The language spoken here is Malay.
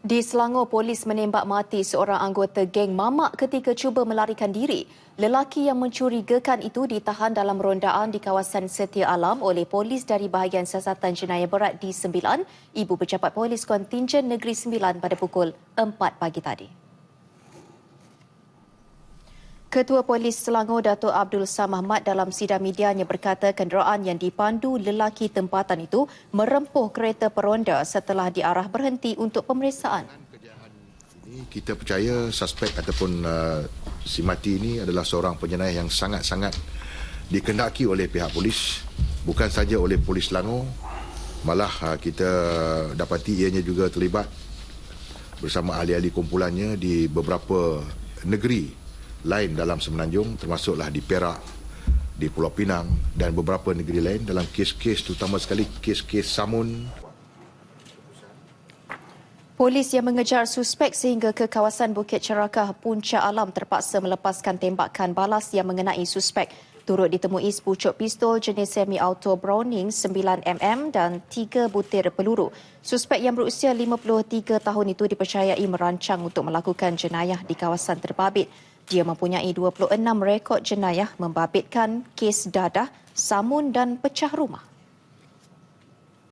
Di Selangor, polis menembak mati seorang anggota geng mamak ketika cuba melarikan diri. Lelaki yang mencurigakan itu ditahan dalam rondaan di kawasan Setia Alam oleh polis dari bahagian siasatan jenayah berat di Sembilan, Ibu Pejabat Polis Kontingen Negeri Sembilan pada pukul 4 pagi tadi. Ketua Polis Selangor Datuk Abdul Samad Ahmad dalam sidang medianya berkata kenderaan yang dipandu lelaki tempatan itu merempuh kereta peronda setelah diarah berhenti untuk pemeriksaan. Kita percaya suspek ataupun uh, si mati ini adalah seorang penjenayah yang sangat-sangat dikendaki oleh pihak polis bukan saja oleh polis Selangor malah uh, kita dapati ianya juga terlibat bersama ahli-ahli kumpulannya di beberapa negeri lain dalam Semenanjung termasuklah di Perak, di Pulau Pinang dan beberapa negeri lain dalam kes-kes terutama sekali kes-kes samun. Polis yang mengejar suspek sehingga ke kawasan Bukit Cerakah Puncak Alam terpaksa melepaskan tembakan balas yang mengenai suspek. Turut ditemui sepucuk pistol jenis semi-auto Browning 9mm dan 3 butir peluru. Suspek yang berusia 53 tahun itu dipercayai merancang untuk melakukan jenayah di kawasan terbabit. Dia mempunyai 26 rekod jenayah membabitkan kes dadah, samun dan pecah rumah.